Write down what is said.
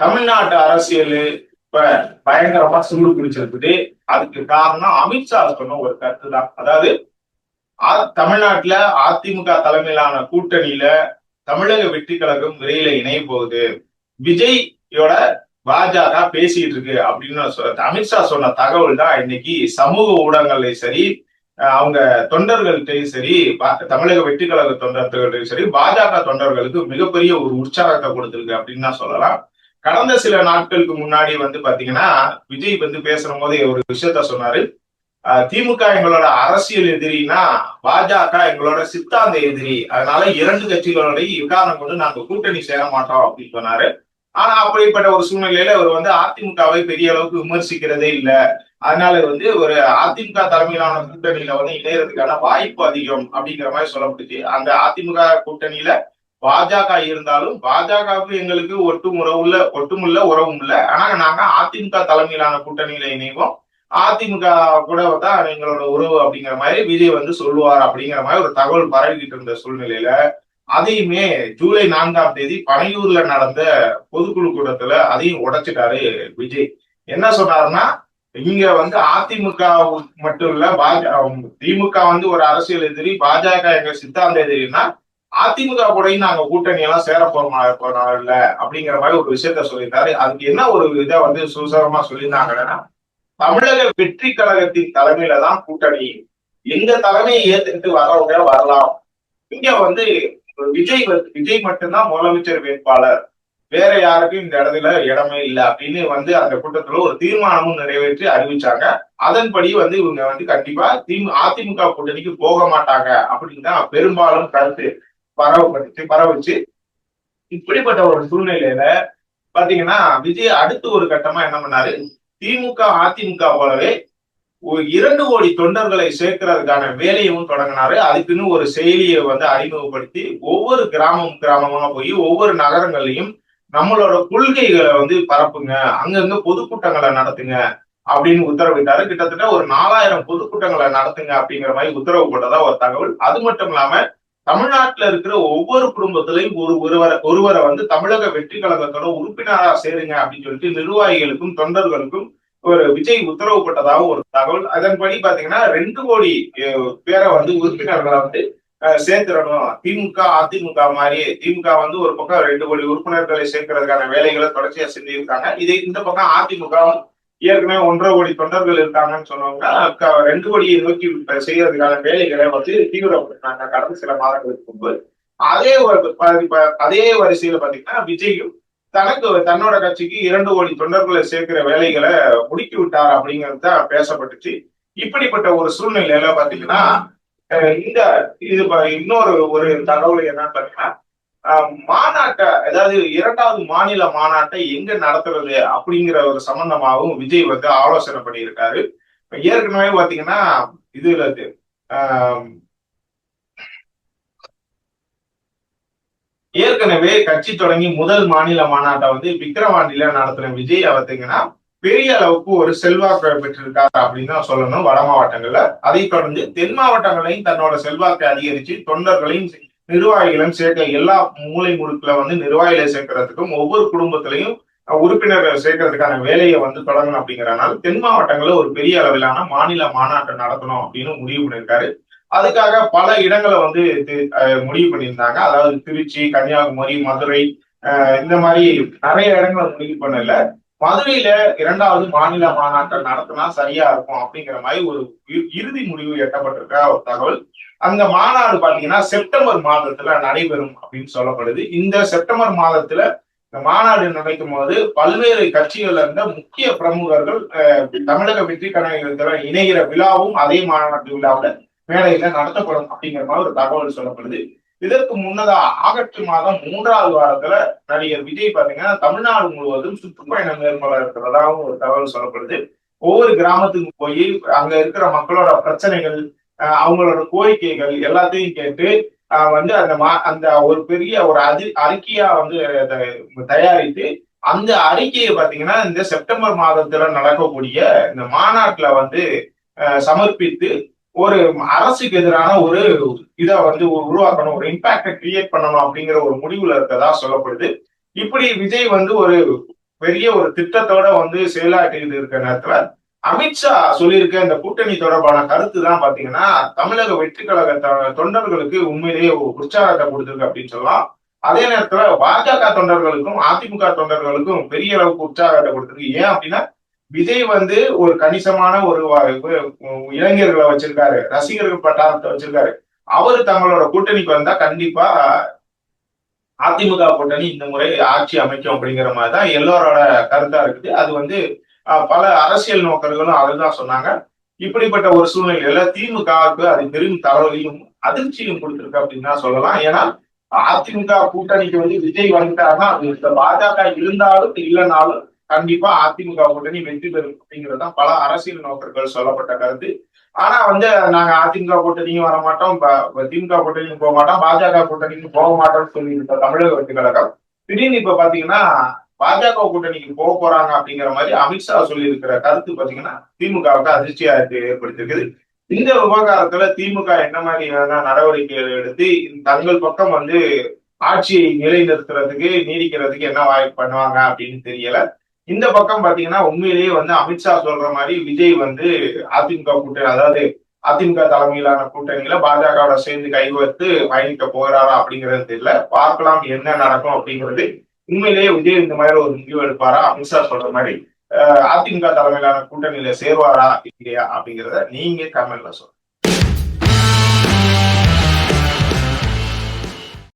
தமிழ்நாட்டு அரசியல் இப்ப பயங்கரமா சூடு பிடிச்சிருக்குது அதுக்கு காரணம் அமித்ஷா சொன்ன ஒரு கருத்து தான். அதாவது தமிழ்நாட்டுல அதிமுக தலைமையிலான கூட்டணியில தமிழக வெற்றி கழகம் விரையில இணைய போகுது. விஜய்யோட பாஜக பேசிட்டு இருக்கு அப்படின்னு சொல்ல அமித்ஷா சொன்ன தகவல் தான் இன்னைக்கு சமூக ஊடகங்கள்லயும் சரி அஹ் அவங்க தொண்டர்கள்ட்டையும் சரி பா- தமிழக வெற்றி கழக தொண்டர்கள்ட்டையும் சரி பாஜக தொண்டர்களுக்கு மிகப்பெரிய ஒரு உற்சாகத்தை கொடுத்திருக்கு அப்படின்னு தான் சொல்லலாம். கடந்த சில நாட்களுக்கு முன்னாடி வந்து பாத்தீங்கன்னா விஜய் வந்து பேசுற போது ஒரு விஷயத்த சொன்னாரு. திமுக எங்களோட அரசியல் எதிரினா பாஜக எங்களோட சித்தாந்த எதிரி. அதனால இரண்டு கட்சிகளோட இக்காரணம் கொண்டு நாங்க கூட்டணி சேர மாட்டோம் அப்படின்னு சொன்னாரு. ஆனா அப்படிப்பட்ட ஒரு சூழ்நிலையில அவர் வந்து அதிமுகவை பெரிய அளவுக்கு விமர்சிக்கிறதே இல்லை. அதனால வந்து ஒரு அதிமுக தலைமையிலான கூட்டணியில வந்து இணையறதுக்கான வாய்ப்பு அதிகம் அப்படிங்கிற மாதிரி சொல்லப்பட்டுச்சு. அந்த அதிமுக கூட்டணியில பாஜக இருந்தாலும் பாஜகவுக்கு எங்களுக்கு ஒட்டும் உறவுல ஒட்டுமுள்ள உறவும் இல்லை. ஆனா நாங்க அதிமுக தலைமையிலான கூட்டணியில இணைவோம். அதிமுக கூட தான் எங்களோட உறவு அப்படிங்கிற மாதிரி விஜய் வந்து சொல்லுவார் அப்படிங்கிற மாதிரி ஒரு தகவல் பரவிக்கிட்டு இருந்த சூழ்நிலையில அதையுமே ஜூலை நான்காம் தேதி பனையூர்ல நடந்த பொதுக்குழு கூட்டத்துல அதையும் உடைச்சிட்டாரு விஜய். என்ன சொன்னாருன்னா இங்க வந்து அதிமுக மட்டும் இல்ல பாஜக திமுக வந்து ஒரு அரசியல் எதிரி பாஜக எங்க சித்தாந்த எதிரின்னா அதிமுக கூடயும் நாங்க கூட்டணி எல்லாம் சேர போறோமா போறோம் இல்ல அப்படிங்கிற மாதிரி ஒரு விஷயத்த சொல்லியிருந்தாரு. அதுக்கு என்ன ஒரு இதை வந்து சுசரமா சொல்லியிருந்தாங்கன்னா தமிழக வெற்றி கழகத்தின் தலைமையில தான் கூட்டணி. எங்க தலைமையை ஏத்துக்கிட்டு வரவங்க வரலாம். இங்க வந்து விஜய் விஜய் மட்டும்தான் முதலமைச்சர் வேட்பாளர். வேற யாருக்கும் இந்த இடத்துல இடமே இல்லை அப்படின்னு வந்து அந்த கூட்டத்துல ஒரு தீர்மானமும் நிறைவேற்றி அறிவிச்சாங்க. அதன்படி வந்து இவங்க வந்து கண்டிப்பா திமு அதிமுக கூட்டணிக்கு போக மாட்டாங்க அப்படின்னு தான் பெரும்பாலும் கருத்து. பரவப்பட்டு பரவச்சு. இப்படிப்பட்ட ஒரு சூழ்நிலையில பாத்தீங்கன்னா விஜய் அடுத்து ஒரு கட்டமா என்ன பண்ணாரு? திமுக அதிமுக போலவே இரண்டு கோடி தொண்டர்களை சேர்க்கிறதுக்கான வேலையும் தொடங்கினாரு. அதுக்குன்னு ஒரு செயலியை வந்து அறிமுகப்படுத்தி ஒவ்வொரு கிராமம் கிராமமா போய் ஒவ்வொரு நகரங்கள்லையும் நம்மளோட கொள்கைகளை வந்து பரப்புங்க. அங்கங்க பொதுக்கூட்டங்களை நடத்துங்க அப்படின்னு உத்தரவிட்டாரு. கிட்டத்தட்ட ஒரு நாலாயிரம் பொதுக்கூட்டங்களை நடத்துங்க அப்படிங்கிற மாதிரி உத்தரவு போட்டதா ஒரு தகவல். அது மட்டும் இல்லாம தமிழ்நாட்டுல இருக்கிற ஒவ்வொரு குடும்பத்திலையும் ஒரு ஒருவரை ஒருவரை வந்து தமிழக வெற்றி கழகத்தோட உறுப்பினரா சேருங்க அப்படின்னு சொல்லிட்டு நிர்வாகிகளுக்கும் தொண்டர்களுக்கும் ஒரு விஜய் உத்தரவு போட்டதாக ஒரு தகவல். அதன்படி பாத்தீங்கன்னா ரெண்டு கோடி பேரை வந்து உறுப்பினர்களை வந்து அஹ், சேர்த்துடணும். திமுக அதிமுக மாதிரி. திமுக வந்து ஒரு பக்கம் ரெண்டு கோடி உறுப்பினர்களை சேர்க்கறதுக்கான வேலைகளை தொடர்ச்சியா செஞ்சிருக்காங்க. இதே இந்த பக்கம் அதிமுக ஏற்கனவே ஒன்றரை கோடி தொண்டர்கள் இருக்காங்கன்னு சொன்னவங்க க- ரெண்டு கோடியை நோக்கி செய்யறதுக்கான வேலைகளை வந்து தீவிரப்படுத்தினாங்க கடந்த சில மாதங்களுக்கு முன்பு. அதே ஒரு அதே வரிசையில பாத்தீங்கன்னா விஜயும் தனக்கு தன்னோட கட்சிக்கு இரண்டு கோடி தொண்டர்களை சேர்க்கிற வேலைகளை முடுக்கி விட்டார் அப்படிங்கிறது தான் பேசப்பட்டுச்சு. இப்படிப்பட்ட ஒரு சூழ்நிலையில பாத்தீங்கன்னா இந்த இது இன்னொரு ஒரு தகவல் என்னன்னு பாத்தீங்கன்னா மாநாட்டை அதாவது இரண்டாவது மாநில மாநாட்டை எங்க நடத்துறது அப்படிங்கிற ஒரு சம்பந்தமாகவும் விஜய் வந்து ஆலோசனை பண்ணியிருக்காரு. ஏற்கனவே பாத்தீங்கன்னா இதுல இது ஆஹ் ஏற்கனவே கட்சி தொடங்கி முதல் மாநில மாநாட்டை வந்து விக்கிரவாண்டியில நடத்தின விஜய் பார்த்தீங்கன்னா பெரிய அளவுக்கு ஒரு செல்வாக்கு பெற்றிருக்காரு அப்படின்னு தான் சொல்லணும் வட மாவட்டங்கள்ல. அதை தொடர்ந்து தென் மாவட்டங்களையும் தன்னோட செல்வாக்கை அதிகரிச்சு தொண்டர்களையும் நிர்வாகிகளும் சேர்க்க எல்லா மூலை முடுக்குல வந்து நிர்வாகிகளை சேர்க்கறதுக்கும் ஒவ்வொரு குடும்பத்திலையும் உறுப்பினர்கள் சேர்க்கறதுக்கான வேலையை வந்து தொடங்கணும் அப்படிங்கிறனால தென் மாவட்டங்கள்ல ஒரு பெரிய அளவிலான மாநில மாநாட்டம் நடத்தணும் அப்படின்னு முடிவு பண்ணியிருக்காரு. அதுக்காக பல இடங்களை வந்து முடிவு பண்ணியிருந்தாங்க. அதாவது திருச்சி கன்னியாகுமரி மதுரை இந்த மாதிரி நிறைய இடங்களை முடிவு பண்ணல. மதுரையில இரண்டாவது மாநில மாநாட்டை நடத்தினா சரியா இருக்கும் அப்படிங்கிற மாதிரி ஒரு இறுதி முடிவு எட்டப்பட்டிருக்க ஒரு தகவல். அந்த மாநாடு பாத்தீங்கன்னா செப்டம்பர் மாதத்துல நடைபெறும் அப்படின்னு சொல்லப்படுது. இந்த செப்டம்பர் மாதத்துல இந்த மாநாடு நடக்கும் போது பல்வேறு கட்சிகள்ல இருந்த முக்கிய பிரமுகர்கள் அஹ், தமிழக வெற்றி கணக்கில் இணைகிற விழாவும் அதே மாநாட்டு விழாவுல மேடையில நடத்தப்படும் அப்படிங்கிற மாதிரி ஒரு தகவல் சொல்லப்படுது. இதற்கு முன்னதா ஆகஸ்ட் மாதம் மூன்றாவது வாரத்துல நடிகர் விஜய் பாத்தீங்கன்னா தமிழ்நாடு முழுவதும் சுற்றுப்பயணம் மேற்கொள்ள இருக்கிறதாகவும் ஒரு தகவல் சொல்லப்படுது. ஒவ்வொரு கிராமத்துக்கு போய் அங்க இருக்கிற மக்களோட பிரச்சனைகள் அவங்களோட கோரிக்கைகள் எல்லாத்தையும் கேட்டு வந்து அந்த மா அந்த ஒரு பெரிய ஒரு அதி அறிக்கையா வந்து தயாரித்து அந்த அறிக்கையை பாத்தீங்கன்னா இந்த செப்டம்பர் மாதத்துல நடக்கக்கூடிய இந்த மாநாட்டுல வந்து சமர்ப்பித்து ஒரு அரசுக்கு எதிரான ஒரு இதை வந்து உருவாக்கணும் ஒரு இம்பாக்டை கிரியேட் பண்ணணும் அப்படிங்கிற ஒரு முடிவுல இருக்கதா சொல்லப்படுது. இப்படி விஜய் வந்து ஒரு பெரிய ஒரு திட்டத்தோட வந்து செயலாற்றிட்டு இருக்க நேரத்துல அமித்ஷா சொல்லியிருக்க இந்த கூட்டணி தொடர்பான கருத்து தான் பாத்தீங்கன்னா தமிழக வெற்றி கழக தொண்டர்களுக்கு உண்மையிலேயே உற்சாகத்தை கொடுத்துருக்கு அப்படின்னு சொல்லலாம். அதே நேரத்துல பாஜக தொண்டர்களுக்கும் அதிமுக தொண்டர்களுக்கும் பெரிய அளவுக்கு உற்சாகத்தை கொடுத்துருக்கு. ஏன் அப்படின்னா விஜய் வந்து ஒரு கணிசமான ஒரு இளைஞர்களை வச்சிருக்காரு ரசிகர்கள் பட்டாரத்தை வச்சிருக்காரு. அவரு தங்களோட கூட்டணிக்கு வந்தா கண்டிப்பா அதிமுக கூட்டணி இந்த முறை ஆட்சி அமைக்கும் அப்படிங்கிற மாதிரி தான் எல்லாரோட கருத்தா இருக்குது. அது வந்து பல அரசியல் நோக்கர்களும் அதுதான் சொன்னாங்க. இப்படிப்பட்ட ஒரு சூழ்நிலையில திமுகவுக்கு அது பெரும் தலைவலியும் அதிர்ச்சியும் கொடுத்திருக்கு அப்படின்னு தான் சொல்லலாம். ஏன்னா அதிமுக கூட்டணிக்கு வந்து விஜய் வந்துட்டாருன்னா அது பாஜக இருந்தாலும் இல்லைனாலும் கண்டிப்பா அதிமுக கூட்டணி வெற்றி பெறும் அப்படிங்கிறது தான் பல அரசியல் நோக்கர்கள் சொல்லப்பட்ட கருத்து. ஆனா வந்து நாங்க அதிமுக கூட்டணியும் வர மாட்டோம் திமுக கூட்டணியும் போக மாட்டோம் பாஜக கூட்டணிக்கும் போக மாட்டோம்னு சொல்லி இருக்க தமிழக வெற்றி கழகம் திடீர்னு இப்ப பாத்தீங்கன்னா பாஜக கூட்டணிக்கு போக போறாங்க அப்படிங்கிற மாதிரி அமித்ஷா சொல்லி இருக்கிற கருத்து பாத்தீங்கன்னா திமுகவுக்கு அதிர்ச்சியா ஏற்படுத்திருக்குது இந்த விவகாரத்துல திமுக என்ன மாதிரியான நடவடிக்கைகள் எடுத்து தங்கள் பக்கம் வந்து ஆட்சியை நிலைநிறுத்துறதுக்கு நீடிக்கிறதுக்கு என்ன வாய்ப்பு பண்ணுவாங்க அப்படின்னு தெரியல. இந்த பக்கம் பாத்தீங்கன்னா உண்மையிலேயே வந்து அமித்ஷா சொல்ற மாதிரி விஜய் வந்து அதிமுக கூட்டணி அதாவது அதிமுக தலைமையிலான கூட்டணியில பாஜகவோட சேர்ந்து கைகோர்த்து பயணிக்க போகிறாரா அப்படிங்கிறது தெரியல. பார்க்கலாம் என்ன நடக்கும் அப்படிங்கிறது. உண்மையிலேயே விஜய் இந்த மாதிரி ஒரு முடிவு எடுப்பாரா? அமித்ஷா சொல்ற மாதிரி அதிமுக தலைமையிலான கூட்டணியில சேருவாரா இல்லையா அப்படிங்கிறத நீங்க கமெண்ட்ல சொல்லுங்க.